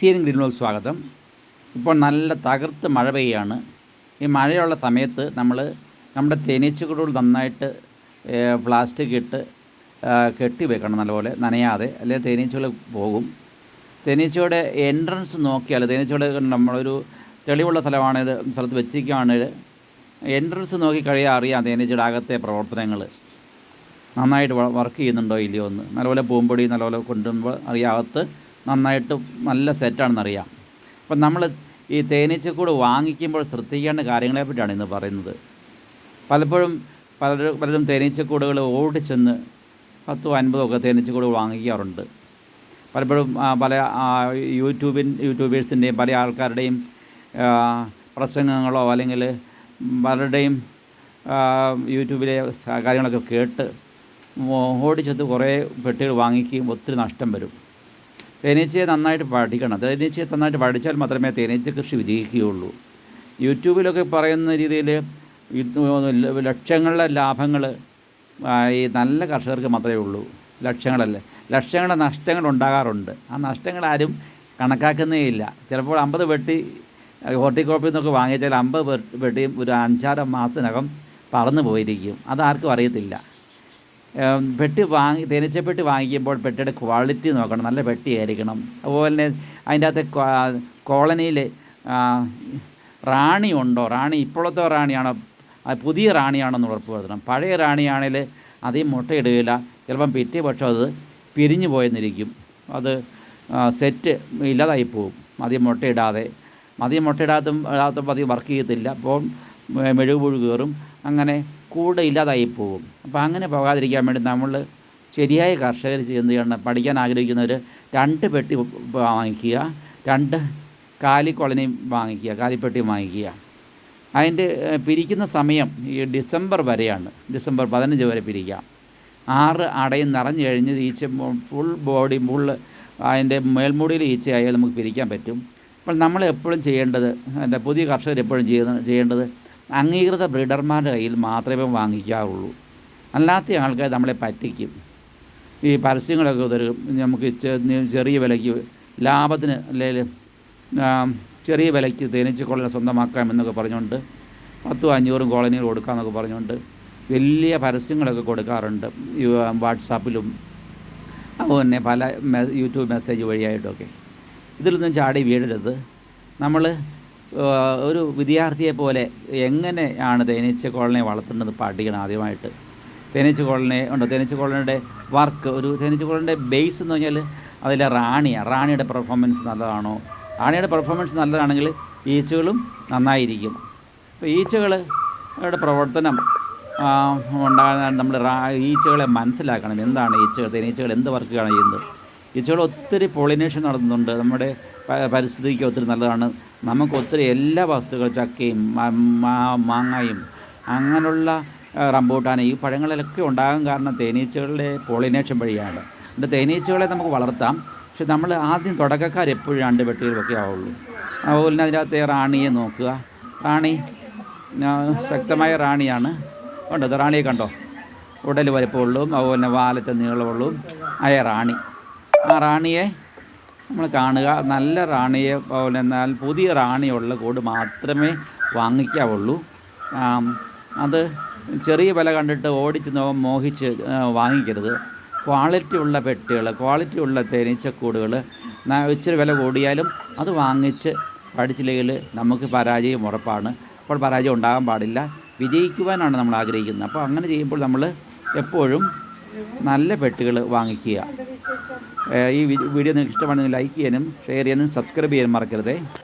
സീരിയൻ ഗ്രീനോട് സ്വാഗതം. ഇപ്പോൾ നല്ല തകർത്ത് മഴ പെയ്യാണ്. ഈ മഴയുള്ള സമയത്ത് നമ്മൾ നമ്മുടെ തേനീച്ചകളോട് നന്നായിട്ട് പ്ലാസ്റ്റിക് ഇട്ട് കെട്ടി വെക്കണം നല്ലപോലെ നനയാതെ അല്ലെങ്കിൽ തേനീച്ചകൾ പോകും. തേനീച്ചയുടെ എൻട്രൻസ് നോക്കിയാൽ തേനീച്ചയുടെ നമ്മളൊരു തെളിവുള്ള സ്ഥലമാണിത് സ്ഥലത്ത് വെച്ചിരിക്കുകയാണെങ്കിൽ എൻട്രൻസ് നോക്കി കഴിയാൻ അറിയാം തേനീച്ചയുടെ അകത്തെ പ്രവർത്തനങ്ങൾ. നന്നായിട്ട് വർക്ക് ചെയ്യുന്നുണ്ടോ ഇല്ലയോ എന്ന്. നല്ലപോലെ പൂമ്പൊടി നല്ലപോലെ കൊണ്ടുവരുമ്പോൾ അറിയാകത്ത് നന്നായിട്ട് നല്ല സെറ്റാണെന്ന് അറിയാം അപ്പം നമ്മൾ ഈ തേനീച്ചക്കൂട് വാങ്ങിക്കുമ്പോൾ ശ്രദ്ധിക്കേണ്ട കാര്യങ്ങളെ പറ്റിയാണ് ഇന്ന് പറയുന്നത്. പലപ്പോഴും പലരും പലരും തേനീച്ചക്കൂടുകൾ ഓടിച്ചെന്ന് പത്തോ അൻപതോ ഒക്കെ തേനീച്ചക്കൂട് വാങ്ങിക്കാറുണ്ട്. പലപ്പോഴും പല യൂട്യൂബിൻ യൂട്യൂബേഴ്സിന്റെയും പല ആൾക്കാരുടെയും പ്രസംഗങ്ങളോ അല്ലെങ്കിൽ പലരുടെയും യൂട്യൂബിലെ കാര്യങ്ങളൊക്കെ കേട്ട് ഓടിച്ചെത്ത് കുറേ പെട്ടികൾ വാങ്ങിക്കുകയും ഒത്തിരി നഷ്ടം വരും. തേനീച്ചയെ നന്നായിട്ട് പഠിക്കണം. തേനീച്ചയെ നന്നായിട്ട് പഠിച്ചാൽ മാത്രമേ തേനീച്ച കൃഷി വിജയിക്കുകയുള്ളൂ. യൂട്യൂബിലൊക്കെ പറയുന്ന രീതിയിൽ ലക്ഷങ്ങളുടെ ലാഭങ്ങൾ ഈ നല്ല കർഷകർക്ക് മാത്രമേ ഉള്ളൂ. ലക്ഷങ്ങളല്ല. ലക്ഷങ്ങളുടെ നഷ്ടങ്ങൾ ഉണ്ടാകാറുണ്ട്. ആ നഷ്ടങ്ങൾ ആരും കണക്കാക്കുന്നേ ഇല്ല. ചിലപ്പോൾ അമ്പത് വെട്ടി ഹോർട്ടിക്കോപ്പിൽ നിന്നൊക്കെ വാങ്ങിച്ചാൽ അമ്പത് വെട്ടിയും ഒരു അഞ്ചാറ് മാസത്തിനകം പറന്നു പോയിരിക്കും. അതാർക്കും അറിയത്തില്ല. പെട്ടി വാങ്ങി തേനീച്ചപ്പെട്ടി വാങ്ങിക്കുമ്പോൾ പെട്ടിയുടെ ക്വാളിറ്റി നോക്കണം നല്ല പെട്ടിയായിരിക്കണം. അതുപോലെ തന്നെ അതിന്റെ അകത്ത് കോളനിയിൽ റാണി ഉണ്ടോ? റാണി ഇപ്പോഴത്തെ റാണിയാണോ? പുതിയ റാണിയാണോ എന്ന് ഉറപ്പ് വരുത്തണം. പഴയ റാണിയാണെങ്കിൽ അധികം മുട്ടയിടുകയില്ല. ചിലപ്പം പിറ്റേ പക്ഷം അത് പിരിഞ്ഞു പോയെന്നിരിക്കും. അത് സെറ്റ് ഇല്ലാതായി പോകും അധികം മുട്ടയിടാതെ. അധികം മുട്ടയിടാത്തും ഇടാത്തപ്പോൾ അധികം വർക്ക് ചെയ്യത്തില്ല. അപ്പോൾ മെഴുകുപുഴു മെഴുക് പുഴു കയറും. അങ്ങനെ കൂടെ ഇല്ലാതായി പോകും. അപ്പോൾ അങ്ങനെ പോകാതിരിക്കാൻ വേണ്ടി നമ്മൾ ശരിയായ കർഷകർ ചെയ്യുന്നത് ചെയ്യണം പഠിക്കാൻ ആഗ്രഹിക്കുന്നവർ രണ്ട് പെട്ടി വാങ്ങിക്കുക രണ്ട് കാലിക്കൊളനി വാങ്ങിക്കുക കാലിപ്പെട്ടി വാങ്ങിക്കുക. അതിന്റെ പിരിക്കുന്ന സമയം ഈ ഡിസംബർ വരെയാണ്. ഡിസംബർ പതിനഞ്ച് വരെ പിരിക്കാം ആറ് അടയും നിറഞ്ഞു കഴിഞ്ഞ് ഈച്ച ഫുൾ ബോഡി ഫുൾ അതിന്റെ മേൽമൂടിയിൽ ഈച്ചയായാൽ നമുക്ക് പിരിക്കാൻ പറ്റും. അപ്പോൾ നമ്മൾ എപ്പോഴും ചെയ്യേണ്ടത് എന്റെ പുതിയ കർഷകർ എപ്പോഴും ചെയ്യുന്ന ചെയ്യേണ്ടത് അംഗീകൃത ബ്രീഡർമാരുടെ കയ്യിൽ മാത്രമേ വാങ്ങിക്കാറുള്ളൂ അല്ലാത്ത ആൾക്കാർ നമ്മളെ പറ്റിക്കും. ഈ പരസ്യങ്ങളൊക്കെ തരും നമുക്ക് ചെറിയ വിലയ്ക്ക് ലാഭത്തിന് അല്ലെങ്കിൽ ചെറിയ വിലയ്ക്ക് തേനീച്ച കോളനി സ്വന്തമാക്കാം എന്നൊക്കെ പറഞ്ഞുകൊണ്ട് പത്തും അഞ്ഞൂറും കോളനികൾ കൊടുക്കാമെന്നൊക്കെ പറഞ്ഞുകൊണ്ട് വലിയ പരസ്യങ്ങളൊക്കെ കൊടുക്കാറുണ്ട്. വാട്സാപ്പിലും അതുപോലെ തന്നെ പല യൂട്യൂബ് മെസ്സേജ് വഴിയായിട്ടൊക്കെ. ഇതിലൊന്നും ചാടി വീഴരുത്. നമ്മൾ ഒരു വിദ്യാർത്ഥിയെ പോലെ എങ്ങനെയാണ് തേനീച്ച കോളനിയെ വളർത്തേണ്ടത് പഠിക്കണം ആദ്യമായിട്ട്? തേനീച്ച കോളനി ഉണ്ട്? തേനീച്ച കോളനിയുടെ വർക്ക് ഒരു തേനീച്ച കോളനിയുടെ ബേസ് എന്ന് പറഞ്ഞാൽ അതിലെ റാണിയാണ് റാണിയുടെ പെർഫോമൻസ് നല്ലതാണോ? റാണിയുടെ പെർഫോമൻസ് നല്ലതാണെങ്കിൽ ഈച്ചകളും നന്നായിരിക്കും. അപ്പോൾ ഈച്ചകളുടെ പ്രവർത്തനം ഉണ്ടാകുന്ന നമ്മൾ റാ ഈച്ചകളെ മനസ്സിലാക്കണം. എന്താണ് ഈച്ചകൾ? തേനീച്ചകൾ എന്ത് വർക്കുകളാണ് ചെയ്യുന്നത്? ഈച്ചകൾ ഒത്തിരി പോളിനേഷൻ നടത്തുന്നുണ്ട്. നമ്മുടെ പരിസ്ഥിതിക്ക് ഒത്തിരി നല്ലതാണ്. നമുക്ക് ഒത്തിരി എല്ലാ വസ്തുക്കളും ചക്കയും മാങ്ങയും അങ്ങനെയുള്ള റംബൂട്ടാനും ഈ പഴങ്ങളിലൊക്കെ ഉണ്ടാകാൻ കാരണം തേനീച്ചകളുടെ പോളിനേഷൻ വഴിയാണ്. എന്റെ തേനീച്ചകളെ നമുക്ക് വളർത്താം. പക്ഷെ നമ്മൾ ആദ്യം തുടക്കക്കാർ എപ്പോഴും രണ്ട് വെട്ടികളൊക്കെ ആവുള്ളൂ. അതുപോലെ തന്നെ അതിനകത്തെ റാണിയെ നോക്കുക. റാണി ശക്തമായ റാണിയാണ്. ഉണ്ട് റാണിയെ കണ്ടോ? ഉടൽ വലിപ്പമുള്ളൂ അതുപോലെ തന്നെ വാലറ്റ് നീളമുള്ളൂ ആയ റാണി. ആ റാണിയെ നമ്മൾ കാണുക. നല്ല റാണിയെ പോലെ എന്നാൽ പുതിയ റാണിയുള്ള കൂട് മാത്രമേ വാങ്ങിക്കാവുള്ളൂ. അത് ചെറിയ വില കണ്ടിട്ട് ഓടിച്ച് മോഹിച്ച് വാങ്ങിക്കരുത്. ക്വാളിറ്റി ഉള്ള പെട്ടികൾ ക്വാളിറ്റി ഉള്ള തേനീച്ചക്കൂടുകൾ ഇച്ചിരി വില കൂടിയാലും അത് വാങ്ങിച്ച് പഠിച്ചില്ലെങ്കിൽ നമുക്ക് പരാജയം ഉറപ്പാണ്. അപ്പോൾ പരാജയം ഉണ്ടാകാൻ പാടില്ല. വിജയിക്കുവാനാണ് നമ്മൾ ആഗ്രഹിക്കുന്നത്. അപ്പോൾ അങ്ങനെ ചെയ്യുമ്പോൾ നമ്മൾ എപ്പോഴും നല്ല പെട്ടികൾ വാങ്ങിക്കുക. ഈ വീഡിയോ നിങ്ങൾക്ക് ഇഷ്ടമാണെങ്കിൽ ലൈക്ക് ചെയ്യാനും ഷെയർ ചെയ്യാനും സബ്സ്ക്രൈബ് ചെയ്യാനും മറക്കരുതേ.